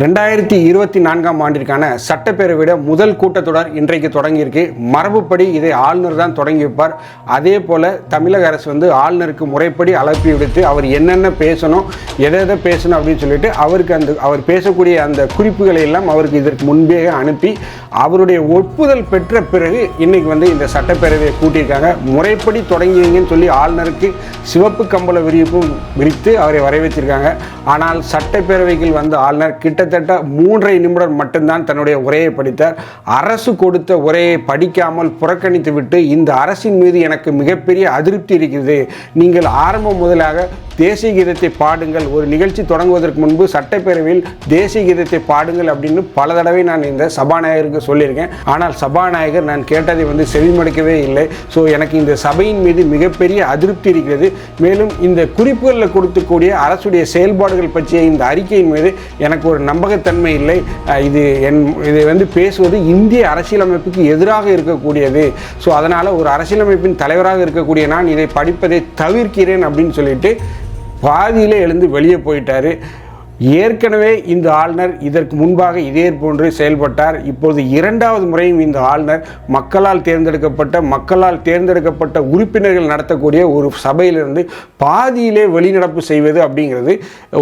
ரெண்டாயிரத்தி இருபத்தி நான்காம் ஆண்டிற்கான சட்டப்பேரவையோட முதல் கூட்டத்தொடர் இன்றைக்கு தொடங்கியிருக்கு. மரபுப்படி இதை ஆளுநர் தான் தொடங்கி வைப்பார். அதே போல் தமிழக அரசு வந்து ஆளுநருக்கு முறைப்படி அழைப்பி விடுத்து அவர் என்னென்ன பேசணும் எதை எதை பேசணும் அப்படின்னு சொல்லிட்டு அவருக்கு அந்த அவர் பேசக்கூடிய அந்த குறிப்புகளை எல்லாம் அவருக்கு இதற்கு முன்பே அனுப்பி அவருடைய ஒப்புதல் பெற்ற பிறகு இன்னைக்கு வந்து இந்த சட்டப்பேரவையை கூட்டியிருக்காங்க. முறைப்படி தொடங்கிவிங்கன்னு சொல்லி ஆளுநருக்கு சிவப்பு கம்பள விரிப்பும் விரித்து அவரை வரவேற்றிருக்காங்க. ஆனால் சட்டப்பேரவைகள் வந்த ஆளுநர் கிட்ட கிட்டத்தட்ட மூன்றரை நிமிடம் மட்டும்தான் தன்னுடைய உரையை படித்தார். அரசு கொடுத்த உரையை படிக்காமல் புறக்கணித்து விட்டு இந்த அரசின் மீது எனக்கு மிகப்பெரிய அதிருப்தி இருக்கிறது. நீங்கள் ஆரம்பம் முதலாக தேசிய கீதத்தை பாடுங்கள். ஒரு நிகழ்ச்சி தொடங்குவதற்கு முன்பு சட்டப்பேரவையில் தேசிய கீதத்தை பாடுங்கள் அப்படின்னு பல தடவை நான் இந்த சபாநாயகருக்கு சொல்லியிருக்கேன். ஆனால் சபாநாயகர் நான் கேட்டதை வந்து செவிமடுக்கவே இல்லை. ஸோ எனக்கு இந்த சபையின் மீது மிகப்பெரிய அதிருப்தி இருக்கிறது. மேலும் இந்த குறிப்புகளில் கொடுத்துக்கூடிய அரசுடைய செயல்பாடுகள் பற்றிய இந்த அறிக்கையின் மீது எனக்கு ஒரு நம்பகத்தன்மை இல்லை. இது என் இதை வந்து பேசுவது இந்திய அரசியலமைப்புக்கு எதிராக இருக்கக்கூடியது. ஸோ அதனால் ஒரு அரசியலமைப்பின் தலைவராக இருக்கக்கூடிய நான் இதை படிப்பதை தவிர்க்கிறேன் அப்படின்னு சொல்லிட்டு பாதியிலே எழுந்து வெளியே போயிட்டாரு. ஏற்கனவே இந்த ஆளுநர் இதற்கு முன்பாக இதே போன்று செயல்பட்டார். இப்போது இரண்டாவது முறையும் இந்த ஆளுநர் மக்களால் தேர்ந்தெடுக்கப்பட்ட மக்களால் தேர்ந்தெடுக்கப்பட்ட உறுப்பினர்கள் நடத்தக்கூடிய ஒரு சபையிலிருந்து பாதியிலே வெளிநடப்பு செய்வது அப்படிங்கிறது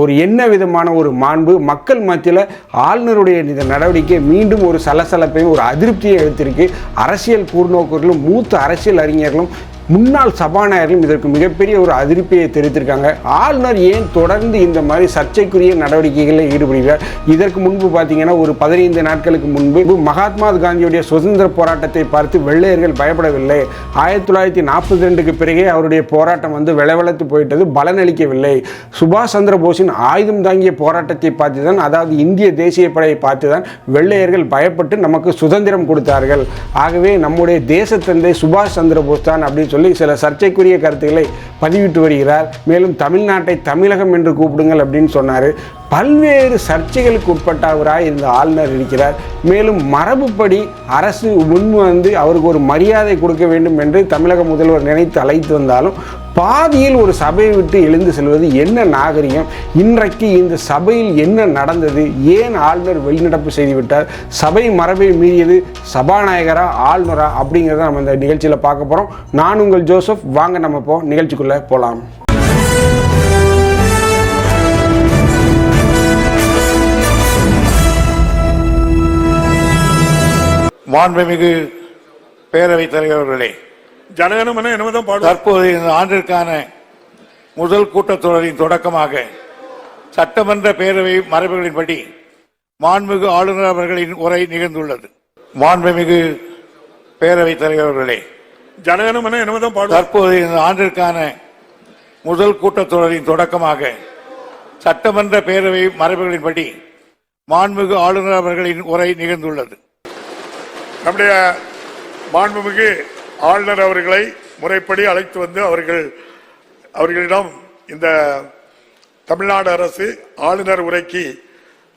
ஒரு என்ன விதமான ஒரு மாண்பு? மக்கள் மத்தியில் ஆளுநருடைய இந்த நடவடிக்கை மீண்டும் ஒரு சலசலப்பையும் ஒரு அதிருப்தியை எடுத்திருக்கு. அரசியல் கூர்நோக்கர்களும் மூத்த அரசியல் அறிஞர்களும் முன்னாள் சபாநாயகர்களும் இதற்கு மிகப்பெரிய ஒரு அதிருப்தியை தெரிவித்திருக்காங்க. ஆளுநர் ஏன் தொடர்ந்து இந்த மாதிரி சர்ச்சைக்குரிய நடவடிக்கைகளில் ஈடுபடுகிறார்? இதற்கு முன்பு பார்த்தீங்கன்னா ஒரு பதினைந்து நாட்களுக்கு முன்பு மகாத்மா காந்தியுடைய சுதந்திர போராட்டத்தை பார்த்து வெள்ளையர்கள் பயப்படவில்லை. ஆயிரத்தி தொள்ளாயிரத்தி நாற்பத்தி ரெண்டுக்கு பிறகே அவருடைய போராட்டம் வந்து விளவெளத்து போயிட்டது பலனளிக்கவில்லை. சுபாஷ் சந்திர போஸின் ஆயுதம் தாங்கிய போராட்டத்தை பார்த்து தான் அதாவது இந்திய தேசிய படையை பார்த்து தான் வெள்ளையர்கள் பயப்பட்டு நமக்கு சுதந்திரம் கொடுத்தார்கள். ஆகவே நம்முடைய தேசத்தந்தை சுபாஷ் சந்திர போஸ் தான் அப்படின்னு சொல்லி சில சர்ச்சைக்குரிய கருத்துக்களை பதிவிட்டு வருகிறார். மேலும் தமிழ்நாட்டை தமிழகம் என்று கூப்பிடுங்கள் அப்படின்னு சொன்னார். பல்வேறு சர்ச்சைகளுக்கு உட்பட்டவராக இந்த ஆளுநர் இருக்கிறார். மேலும் மரபுப்படி அரசு முன் வந்து அவருக்கு ஒரு மரியாதை கொடுக்க வேண்டும் என்று தமிழக முதல்வர் நினைத்து அழைத்து வந்தாலும் பாதியில் ஒரு சபையை விட்டு எழுந்து செல்வது என்ன நாகரிகம்? இன்றைக்கு இந்த சபையில் என்ன நடந்தது? ஏன் ஆளுநர் வெளிநடப்பு செய்துவிட்டார்? சபை மரபை மீறியது சபாநாயகரா ஆளுநரா அப்படிங்கிறத நம்ம இந்த நிகழ்ச்சியில் பார்க்க போகிறோம் நான் உங்கள் ஜோசப். வாங்க நம்ம போ நிகழ்ச்சிக்குள்ளே போகலாம் மாண்புமிகு பேரவைத் தலைவர்களே ஜனகணமன என்னதான் பாடுவார்? தற்போது இந்த ஆண்டிற்கான முதல் கூட்டத்தொடரின் தொடக்கமாக சட்டமன்ற பேரவை மரபுகளின்படி மாண்புமிகு ஆளுநர் அவர்களின் உரை நிகழ்ந்துள்ளது. மாண்புமிகு பேரவைத் தலைவர்களே ஜனகணமன என்னதான் பாடுவார்? தற்போது இந்த ஆண்டிற்கான முதல் கூட்டத்தொடரின் தொடக்கமாக சட்டமன்ற பேரவை மரபுகளின்படி மாண்புமிகு ஆளுநர் அவர்களின் உரை நிகழ்ந்துள்ளது. நம்முடைய மாண்புமிகு ஆளுநர் அவர்களை முறைப்படி அழைத்து வந்து அவர்கள் அவர்களிடம் இந்த தமிழ்நாடு அரசு ஆளுநர் உரைக்கு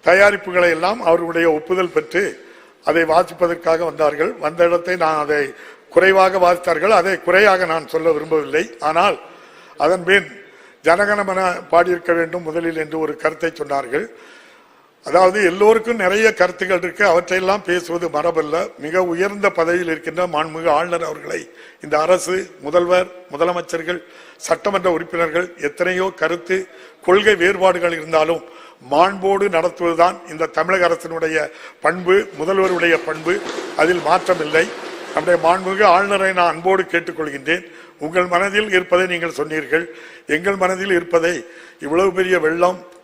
தயாரிப்புகளை எல்லாம் அவர்களுடைய ஒப்புதல் பெற்று அதை வாசிப்பதற்காக வந்தார்கள். வந்த இடத்தை நான் அதை குறைவாக வாசித்தார்கள். அதை குறையாக நான் சொல்ல விரும்பவில்லை. ஆனால் அதன் பின் ஜனகணமன பாடியிருக்க வேண்டும் முதலில் என்று ஒரு கருத்தை சொன்னார்கள். அதாவது எல்லோருக்கும் நிறைய கருத்துக்கள் இருக்கு. அவற்றையெல்லாம் பேசுவது மரபல்ல. மிக உயர்ந்த பதவியில் இருக்கின்ற மாண்புமிகு ஆளுநர் அவர்களை இந்த அரசு முதல்வர் முதலமைச்சர்கள் சட்டமன்ற உறுப்பினர்கள் எத்தனையோ கருத்து கொள்கை வேறுபாடுகள் இருந்தாலும் மாண்போடு நடத்துவதுதான் இந்த தமிழக அரசினுடைய பண்பு முதல்வருடைய பண்பு. அதில் மாற்றமில்லை. நம்முடைய மாண்புமிகு ஆளுநரை நான் அன்போடு கேட்டுக்கொள்கின்றேன். உங்கள் மனதில் இருப்பதை நீங்கள் சொன்னீர்கள். எங்கள் மனதில் இருப்பதை இவ்வளவு பெரிய வெள்ளம்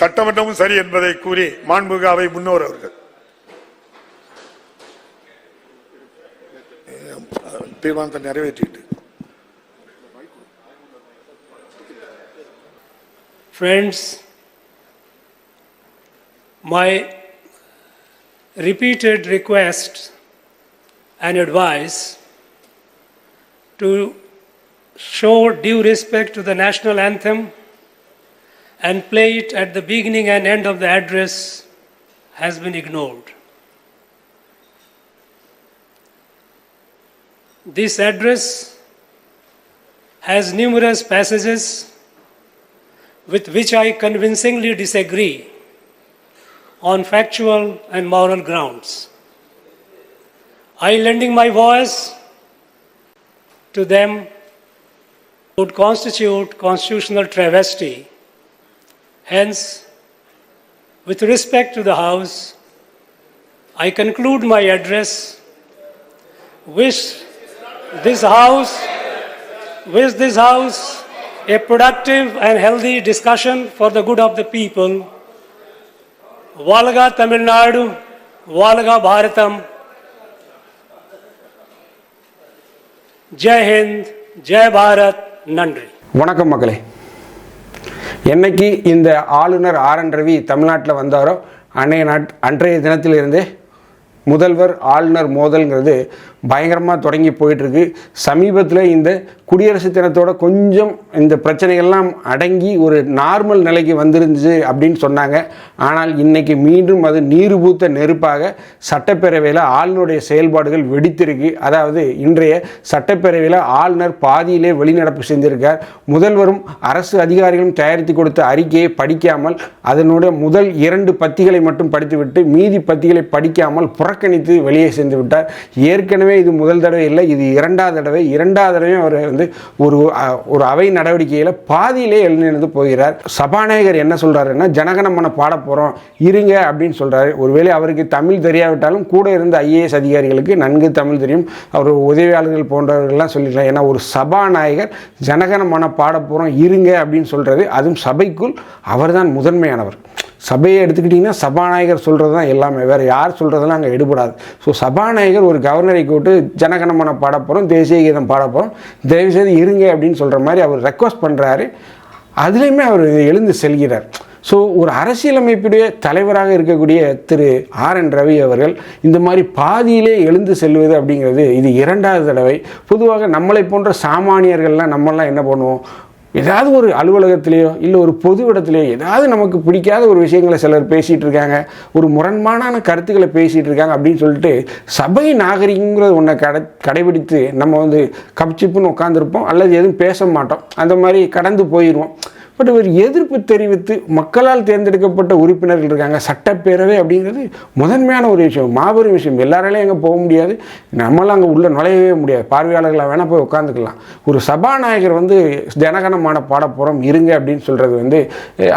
சட்டமன்றமும் சரி என்பதை கூறி மாண்புகாவை முன்னோர் அவர்கள் தீர்மானத்தை நிறைவேற்றிட்டு Friends, my repeated requests and advice to show due respect to the national anthem and play it at the beginning and end of the address has been ignored. This address has numerous passages with which I convincingly disagree on factual and moral grounds. I lending my voice to them would constitute constitutional travesty. Hence, with respect to the House, I conclude my address. Wish this House, wish this House a productive and healthy discussion for the good of the people. Valga Tamil Nadu, Valga Bharatam. Jai Hind, Jai Bharat, Nandri. வணக்கம் மக்களே என்னைக்கு இந்த ஆளுநர் R N Ravi தமிழ்நாட்டில் வந்தாரோ அன்னைய not அன்றைய தினத்திலிருந்தே முதல்வர் ஆளுநர் மோதல்ங்கிறது பயங்கரமாக தொடங்கி போயிட்டுருக்கு. சமீபத்தில் இந்த குடியரசு தினத்தோட கொஞ்சம் இந்த பிரச்சனைகள்லாம் அடங்கி ஒரு நார்மல் நிலைக்கு வந்துருந்துச்சு அப்படின்னு சொன்னாங்க. ஆனால் இன்னைக்கு மீண்டும் அது நீர் பூத்த நெருப்பாக சட்டப்பேரவையில் ஆளுநருடைய செயல்பாடுகள் வெடித்திருக்கு. அதாவது இன்றைய சட்டப்பேரவையில் ஆளுநர் பாதியிலே வெளிநடப்பு செஞ்சிருக்கார். முதல்வரும் அரசு அதிகாரிகளும் தயாரித்து கொடுத்த அறிக்கையை படிக்காமல் அதனுடைய முதல் இரண்டு பத்திகளை மட்டும் படித்துவிட்டு மீதி பத்திகளை படிக்காமல் புறக்கணித்து வெளியே சென்று விட்டார். ஏற்கனவே இது முதல் தடவை இல்லை இது இரண்டாவது தடவை. இரண்டாவது தடவை அவர் வந்து ஒரு ஒரு அவை நடவடிக்கையில் பாதியிலே எழுந்து போகிறார். சபாநாயகர் என்ன சொல்றாருன்னா ஜனகணமன பாட போகிறோம் இருங்க அப்படின்னு சொல்றாரு. ஒருவேளை அவருக்கு தமிழ் தெரியாவிட்டாலும் கூட இருந்த ஐஏஎஸ் அதிகாரிகளுக்கு நன்கு தமிழ் தெரியும். அவர் உதவியாளர்கள் போன்றவர்கள்லாம் சொல்லிக்கலாம். ஏன்னா ஒரு சபாநாயகர் ஜனகணமன பாட போகிறோம் இருங்க அப்படின்னு சொல்கிறது அதுவும் சபைக்குள் அவர்தான் முதன்மையானவர். சபையை எடுத்துக்கிட்டிங்கன்னா சபாநாயகர் சொல்கிறது தான் எல்லாமே. வேறு யார் சொல்கிறதெல்லாம் அங்கே எடுபடாது. ஸோ சபாநாயகர் ஒரு கவர்னரை கூட்டு ஜனகணமன பாட போகிறோம் தேசிய கீதம் பாட போகிறோம் தயவுசெய்து இருங்க அப்படின்னு சொல்கிற மாதிரி அவர் ரெக்வஸ்ட் பண்ணுறாரு அதுலேயுமே அவர் எழுந்து செல்கிறார். ஸோ ஒரு அரசியலமைப்புடைய தலைவராக இருக்கக்கூடிய திரு ஆர் என் ரவி அவர்கள் இந்த மாதிரி பாதியிலே எழுந்து செல்வது அப்படிங்கிறது இது இரண்டாவது தடவை. பொதுவாக நம்மளை போன்ற சாமானியர்கள்லாம் நம்மளாம் என்ன பண்ணுவோம்? ஏதாவது ஒரு அலுவலகத்திலேயோ இல்லை ஒரு பொது இடத்துலையோ ஏதாவது நமக்கு பிடிக்காத ஒரு விஷயங்களை சிலர் பேசிகிட்டு இருக்காங்க. ஒரு முரண்மானான கருத்துக்களை பேசிகிட்டு இருக்காங்க அப்படின்னு சொல்லிட்டு சபை நாகரிகங்கிறது ஒன்றை கடை கடைபிடித்து நம்ம வந்து கப்சிப்புன்னு உட்காந்துருப்போம் அல்லது எதுவும் பேச மாட்டோம். அந்த மாதிரி கடந்து போயிடுவோம் பட் இவர் எதிர்ப்பு தெரிவித்து மக்களால் தேர்ந்தெடுக்கப்பட்ட உறுப்பினர்கள் இருக்காங்க. சட்டப்பேரவை அப்படிங்கிறது முதன்மையான ஒரு விஷயம் மாபெரும் விஷயம். எல்லாராலையும் அங்கே போக முடியாது. நம்மளாம் அங்கே உள்ளே நுழையவே முடியாது. பார்வையாளர்களாக வேணால் போய் உட்காந்துக்கலாம் ஒரு சபாநாயகர் வந்து ஜனகணமான பாடப்புறம் இருங்க அப்படின்னு சொல்கிறது வந்து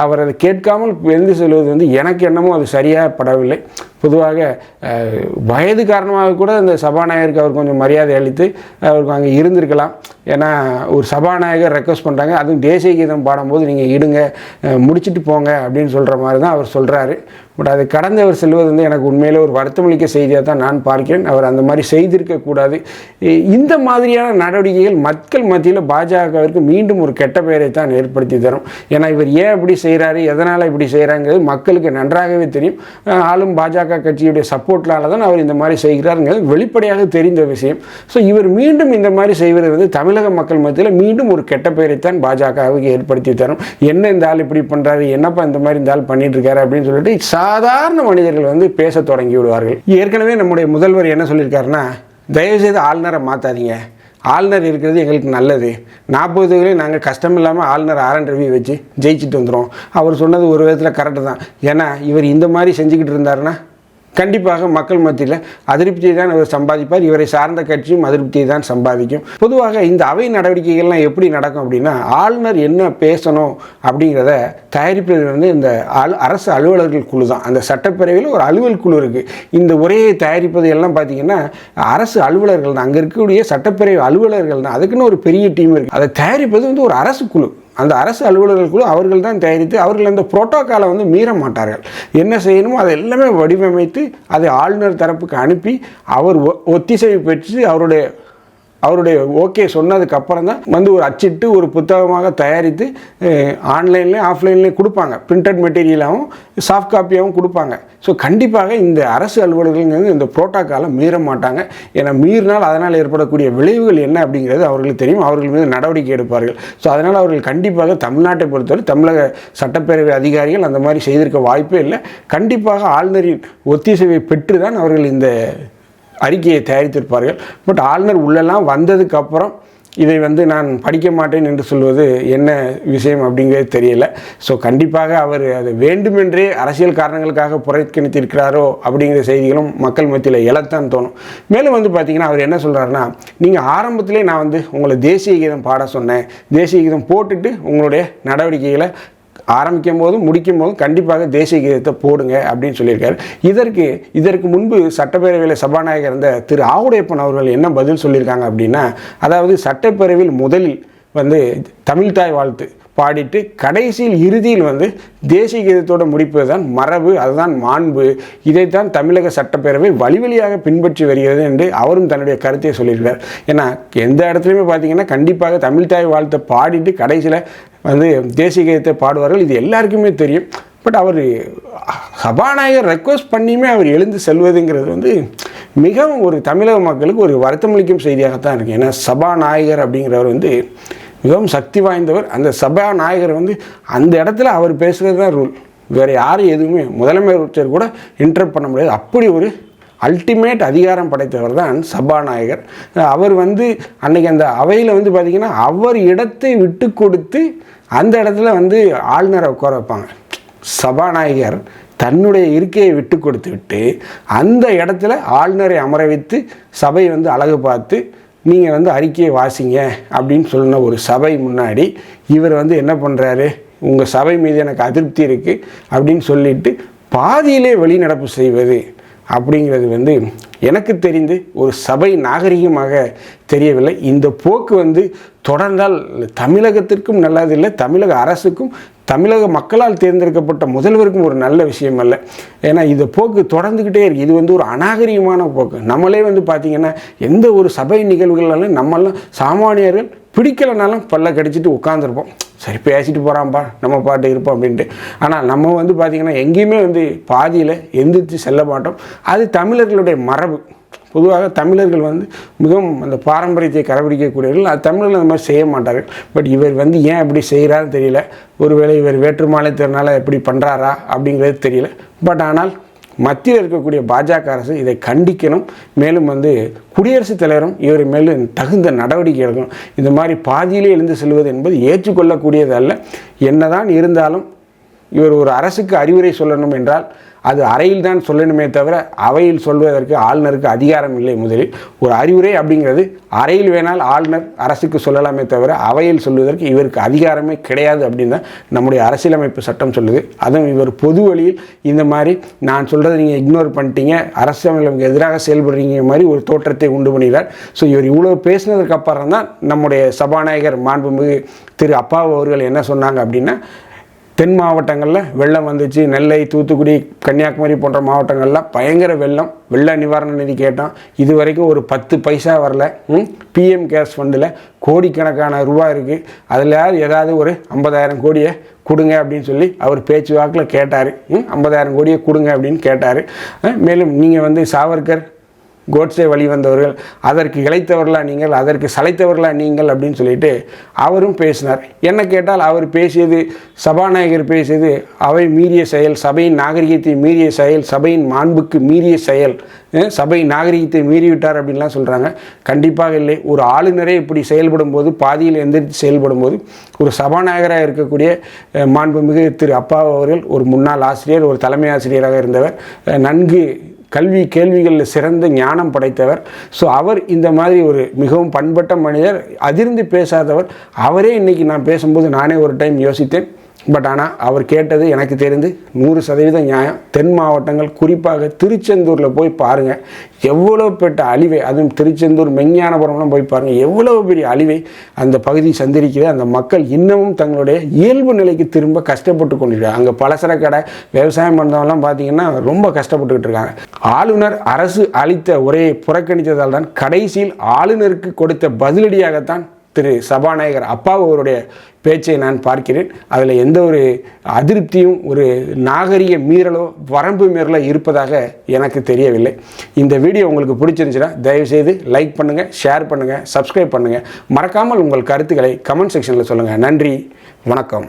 அவர் அதை கேட்காமல் எழுந்து செல்வது வந்து எனக்கு என்னமோ அது சரியாக படவில்லை. பொதுவாக வயது காரணமாக கூட இந்த சபாநாயகருக்கு அவர் கொஞ்சம் மரியாதை அளித்து அவருக்கு அங்கே இருந்திருக்கலாம். ஏன்னா ஒரு சபாநாயகர் ரெக்வஸ்ட் பண்ணுறாங்க அதுவும் தேசிய கீதம் பாடும்போது நீங்கள் இடுங்க முடிச்சுட்டு முடிச்சிட்டு போங்க அப்படின்னு சொல்கிற மாதிரி தான் அவர் சொல்கிறாரு பட் அதை கடந்து அவர் செல்வது வந்து எனக்கு உண்மையிலே ஒரு வருத்தமளிக்க செய்தியாக தான் நான் பார்க்கிறேன். அவர் அந்த மாதிரி செய்திருக்கக்கூடாது. இந்த மாதிரியான நடவடிக்கைகள் மக்கள் மத்தியில் பாஜகவிற்கு மீண்டும் ஒரு கெட்ட பெயரை தான் ஏற்படுத்தி தரும். ஏன்னா இவர் ஏன் இப்படி செய்கிறாரு எதனால் இப்படி செய்கிறாங்கிறது மக்களுக்கு நன்றாகவே தெரியும். ஆளும் பாஜக கட்சியுடைய சப்போர்ட்னால தான் அவர் இந்த மாதிரி செய்கிறாருங்கிறது வெளிப்படையாக தெரிந்த விஷயம். ஸோ இவர் மீண்டும் இந்த மாதிரி செய்வது வந்து தமிழக மக்கள் மத்தியில் மீண்டும் ஒரு கெட்ட பெயரைத்தான் பாஜகவுக்கு ஏற்படுத்தி தரும். என்ன இந்த ஆள் இப்படி பண்ணுறாரு என்னப்பா இந்த மாதிரி இந்த ஆள் பண்ணிட்டு இருக்காரு அப்படின்னு சொல்லிட்டு சாதாரண மனிதர்கள் வந்து பேச தொடங்கி விடுவார்கள். ஏற்கனவே நம்முடைய முதல்வர் என்ன சொல்லியிருக்காருன்னா தயவுசெய்து ஆளுநரை மாற்றாதீங்க ஆளுநர் இருக்கிறது எங்களுக்கு நல்லது. நாற்பது நாங்கள் கஷ்டம் இல்லாமல் ஆளுநர் ஆர் என் ரவி வச்சு ஜெயிச்சுட்டு வந்துடும் அவர் சொன்னது ஒரு விதத்தில் கரெக்டு தான். ஏன்னா இவர் இந்த மாதிரி செஞ்சுக்கிட்டு இருந்தாருன்னா கண்டிப்பாக மக்கள் மத்தியில் அதிருப்தியை தான் அவர் சம்பாதிப்பார். இவரை சார்ந்த கட்சியும் அதிருப்தியை தான் சம்பாதிக்கும். பொதுவாக இந்த அவை நடவடிக்கைகள்லாம் எப்படி நடக்கும் அப்படின்னா ஆளுநர் என்ன பேசணும் அப்படிங்கிறத தயாரிப்பது வந்து இந்த அரசு அலுவலர்கள் குழு தான். அந்த சட்டப்பேரவையில் ஒரு அலுவல் குழு இருக்குது இந்த உரையை தயாரிப்பது எல்லாம் பார்த்தீங்கன்னா அரசு அலுவலர்கள் தான். அங்கே இருக்கக்கூடிய சட்டப்பேரவை அலுவலர்கள் தான். அதுக்குன்னு ஒரு பெரிய டீம் இருக்குது அதை தயாரிப்பது வந்து ஒரு அரசு குழு. அந்த அரசு அலுவலர்கள் குழு அவர்கள் தான் தயாரித்து அவர்கள் அந்த புரோட்டோக்காலை வந்து மீற மாட்டார்கள். என்ன செய்யணுமோ அதை எல்லாமே வடிவமைத்து அதை ஆளுநர் தரப்புக்கு அனுப்பி அவர் ஒ- ஒத்திசைவு பெற்று அவருடைய அவருடைய ஓகே சொன்னதுக்கு அப்புறம் தான் வந்து ஒரு அச்சிட்டு ஒரு புத்தகமாக தயாரித்து ஆன்லைன்லேயும் ஆஃப்லைன்லேயும் கொடுப்பாங்க. பிரிண்டட் மெட்டீரியலாகவும் சாஃப்ட் காப்பியாகவும் கொடுப்பாங்க. ஸோ கண்டிப்பாக இந்த அரசு அலுவலர்கள்ங்கிறது இந்த புரோட்டோக்காலை மீற மாட்டாங்க. ஏன்னா மீறினால் அதனால் ஏற்படக்கூடிய விளைவுகள் என்ன அப்படிங்கிறது அவர்களுக்கு தெரியும். அவர்கள் மீது நடவடிக்கை எடுப்பார்கள். ஸோ அதனால் அவர்கள் கண்டிப்பாக தமிழ்நாட்டை பொறுத்தவரை தமிழக சட்டப்பேரவை அதிகாரிகள் அந்த மாதிரி செய்திருக்க வாய்ப்பே இல்லை. கண்டிப்பாக ஆளுநரின் ஒத்திசைவை பெற்று தான் அவர்கள் இந்த அறிக்கையை தயாரித்திருப்பார்கள். பட் ஆளுநர் உள்ளெல்லாம் வந்ததுக்கு அப்புறம் இதை வந்து நான் படிக்க மாட்டேன் என்று சொல்வது என்ன விஷயம் அப்படிங்கிறது தெரியல. ஸோ கண்டிப்பாக அவர் அது வேண்டுமென்றே அரசியல் காரணங்களுக்காக புறக்கணித்திருக்கிறாரோ அப்படிங்கிற செய்திகளும் மக்கள் மத்தியில் எழத்தான் தோணும். மேலும் வந்து பார்த்தீங்கன்னா அவர் என்ன சொல்கிறாருன்னா நீங்கள் ஆரம்பத்திலே நான் வந்து உங்களை தேசிய கீதம் பாட சொன்னேன். தேசிய கீதம் போட்டுட்டு உங்களுடைய நடவடிக்கைகளை ஆரம்பிக்கும் போதும் முடிக்கும் போதும் கண்டிப்பாக தேசிய கீதத்தை போடுங்க அப்படின்னு சொல்லியிருக்காரு. இதற்கு இதற்கு முன்பு சட்டப்பேரவையில் சபாநாயகர் இருந்த திரு ஆவுடையப்பன் அவர்கள் என்ன பதில் சொல்லியிருக்காங்க அப்படின்னா அதாவது சட்டப்பேரவையில் முதலில் வந்து தமிழ்தாய் வாழ்த்து பாடிட்டு கடைசியில் இறுதியில் வந்து தேசிய கீதத்தோடு முடிப்பது தான் மரபு அதுதான் மாண்பு இதைத்தான் தமிழக சட்டப்பேரவை வழி வழியாக பின்பற்றி வருகிறது என்று அவரும் தன்னுடைய கருத்தை சொல்லியிருக்கார். ஏன்னா எந்த இடத்துலையுமே பார்த்தீங்கன்னா கண்டிப்பாக தமிழ்தாய் வாழ்த்தை பாடிட்டு கடைசியில் வந்து தேசிய கீதத்தை பாடுவார்கள். இது எல்லாருக்குமே தெரியும். பட் அவர் சபாநாயகர் ரெக்வஸ்ட் பண்ணியுமே அவர் எழுந்து செல்வதுங்கிறது வந்து மிகவும் ஒரு தமிழக மக்களுக்கு ஒரு வருத்தமளிக்கும் செய்தியாகத்தான் இருக்குது ஏன்னா சபாநாயகர் அப்படிங்கிறவர் வந்து மிகவும் சக்தி வாய்ந்தவர். அந்த சபாநாயகர் வந்து அந்த இடத்துல அவர் பேசுகிறது தான் ரூல் வேறு யாரும் எதுவுமே முதலமைச்சர் கூட இன்டர்ப் பண்ண முடியாது. அப்படி ஒரு அல்டிமேட் அதிகாரம் படைத்தவர் தான் சபாநாயகர். அவர் வந்து அன்னைக்கு அந்த அவையில் வந்து பார்த்திங்கன்னா அவர் இடத்தை விட்டு கொடுத்து அந்த இடத்துல வந்து ஆளுநரை உட்கார வைப்பாங்க. சபாநாயகர் தன்னுடைய இருக்கையை விட்டு கொடுத்து விட்டு அந்த இடத்துல ஆளுநரை அமர வைத்து சபை வந்து அழகு பார்த்து நீங்கள் வந்து அறிக்கையை வாசிங்க அப்படின்னு சொன்ன ஒரு சபை முன்னாடி இவர் வந்து என்ன பண்ணுறாரு உங்கள் சபை மீது எனக்கு அதிருப்தி இருக்குது அப்படின்னு சொல்லிட்டு பாதியிலே வெளிநடப்பு செய்வது. அப்படிங்கிறது வந்து எனக்கு தெரிந்து ஒரு சபை நாகரிகமாக தெரியவில்லை. இந்த போக்கு வந்து தொடர்ந்தால் தமிழகத்திற்கும் நல்லதில்லை தமிழக அரசுக்கும் தமிழக மக்களால் தேர்ந்தெடுக்கப்பட்ட முதல்வருக்கும் ஒரு நல்ல விஷயம் அல்ல. ஏன்னா இந்த போக்கு தொடர்ந்துக்கிட்டே இருக்குது இது வந்து ஒரு அநாகரிகமான போக்கு. நம்மளே வந்து பார்த்திங்கன்னா எந்த ஒரு சபை நிகழ்வுகளாலும் நம்மெல்லாம் சாமானியர்கள் பிடிக்கலைனாலும் பல்ல கடிச்சிட்டு உட்காந்துருப்போம் சரி பேசிட்டு போகிறான்ப்பா நம்ம பாட்டு இருப்போம் அப்படின்ட்டு. ஆனால் நம்ம வந்து பார்த்திங்கன்னா எங்கேயுமே வந்து பாதியில் எந்திரிச்சு செல்ல மாட்டோம். அது தமிழர்களுடைய மரபு. பொதுவாக தமிழர்கள் வந்து மிகவும் அந்த பாரம்பரியத்தை கடைபிடிக்கக்கூடியவர்கள். அது தமிழர்கள் அந்த மாதிரி செய்ய மாட்டார்கள். பட் இவர் வந்து ஏன் இப்படி செய்கிறாருன்னு தெரியல. ஒருவேளை இவர் வேற்றுமாலை திறனால எப்படி பண்ணுறாரா அப்படிங்கிறது தெரியல. பட் ஆனால் மத்தியில் இருக்கக்கூடிய பாஜக அரசு இதை கண்டிக்கணும். மேலும் வந்து குடியரசுத் தலைவரும் இவர் மேலும் தகுந்த நடவடிக்கை எடுக்கணும். இந்த மாதிரி பாதியிலே எழுந்து செல்வது என்பது ஏற்றுக்கொள்ளக்கூடியதல்ல. என்னதான் இருந்தாலும் இவர் ஒரு அரசுக்கு அறிவுரை சொல்லணும் என்றால் அது அறையில் தான் சொல்லணுமே தவிர அவையில் சொல்வதற்கு ஆளுநருக்கு அதிகாரம் இல்லை முதலில். ஒரு அறிவுரை அப்படிங்கிறது அறையில் வேணால் ஆளுநர் அரசுக்கு சொல்லலாமே தவிர அவையில் சொல்வதற்கு இவருக்கு அதிகாரமே கிடையாது அப்படின்னு தான் நம்முடைய அரசியலமைப்பு சட்டம் சொல்லுது. அதுவும் இவர் பொது வழியில் இந்த மாதிரி நான் சொல்கிறத நீங்கள் இக்னோர் பண்ணிட்டீங்க அரசியலமைப்புக்கு எதிராக செயல்படுறீங்க மாதிரி ஒரு தோற்றத்தை உண்டு பண்ணுகிறார் ஸோ இவர் இவ்வளோ பேசினதுக்கு அப்புறம் தான் நம்முடைய சபாநாயகர் மாண்புமிகு திரு அப்பாவு அவர்கள் என்ன சொன்னாங்க அப்படின்னா தென் மாவட்டங்களில் வெள்ளம் வந்துச்சு. நெல்லை தூத்துக்குடி கன்னியாகுமரி போன்ற மாவட்டங்களில் பயங்கர வெள்ளம். வெள்ள நிவாரண நிதி கேட்டோம் இது வரைக்கும் ஒரு பத்து பைசா வரல. பிஎம் கேர்ஸ் ஃபண்டில் கோடிக்கணக்கான ரூபா இருக்குது அதில் ஏதாவது ஒரு ஐம்பதாயிரம் கோடியை கொடுங்க அப்படின்னு சொல்லி அவர் பேச்சு வாக்கில் கேட்டார் ஐம்பதாயிரம் கோடியை கொடுங்க அப்படின்னு கேட்டார். மேலும் நீங்கள் வந்து சாவர்கர் கோட்ஸே வழி வந்தவர்கள் அதற்கு இழைத்தவர்களா நீங்கள் அதற்கு சளைத்தவர்களா நீங்கள் அப்படின்னு சொல்லிட்டு அவரும் பேசினார். என்ன கேட்டால் அவர் பேசியது சபாநாயகர் பேசியது அவை மீறிய செயல் சபையின் நாகரிகத்தை மீறிய செயல் சபையின் மாண்புக்கு மீறிய செயல் சபை நாகரிகத்தை மீறிவிட்டார் அப்படின்லாம் சொல்கிறாங்க கண்டிப்பாக இல்லை. ஒரு ஆளுநரே இப்படி செயல்படும் போது பாதியில் எந்திரித்து செயல்படும் போது ஒரு சபாநாயகராக இருக்கக்கூடிய மாண்புமிகு திரு அப்பா அவர்கள் ஒரு முன்னாள் ஆசிரியர் ஒரு தலைமை ஆசிரியராக இருந்தவர் நன்கு கல்வி கேள்விகளில் சிறந்த ஞானம் படைத்தவர். ஸோ அவர் இந்த மாதிரி ஒரு மிகவும் பண்பட்ட மனிதர். அதிர்ந்து பேசாதவர். அவரே இன்னைக்கு நான் பேசும்போது நானே ஒரு டைம் யோசித்தேன். பட் ஆனால் அவர் கேட்டது எனக்கு தெரிந்து நூறு சதவீதம் நியாயம். தென் மாவட்டங்கள் குறிப்பாக திருச்செந்தூரில் போய் பாருங்கள் எவ்வளோ பெற்ற அழிவை அதுவும் திருச்செந்தூர் மெஞ்ஞானபுரம்லாம் போய் பாருங்கள் எவ்வளோ பெரிய அழிவை அந்த பகுதி சந்திரிக்கிறது அந்த மக்கள் இன்னமும் தங்களுடைய இயல்பு நிலைக்கு திரும்ப கஷ்டப்பட்டு கொண்டிருக்காங்க அங்கே பலசர கடை விவசாயம் பண்ணுறவங்கலாம் பார்த்தீங்கன்னா ரொம்ப கஷ்டப்பட்டுக்கிட்டு இருக்காங்க. ஆளுநர் அரசு அளித்த உரையை புறக்கணித்ததால் தான் கடைசியில் ஆளுநருக்கு கொடுத்த பதிலடியாகத்தான் திரு சபாநாயகர் அப்பா அவருடைய பேச்சை நான் பார்க்கிறேன். அதில் எந்த ஒரு அதிருப்தியும் ஒரு நாகரிக மீறலோ வரம்பு மீறலோ இருப்பதாக எனக்கு தெரியவில்லை. இந்த வீடியோ உங்களுக்கு பிடிச்சிருந்துச்சுன்னா தயவுசெய்து லைக் பண்ணுங்கள் ஷேர் பண்ணுங்கள் சப்ஸ்கிரைப் பண்ணுங்கள் மறக்காமல் உங்கள் கருத்துக்களை கமெண்ட் செக்ஷனில் சொல்லுங்கள் நன்றி வணக்கம்.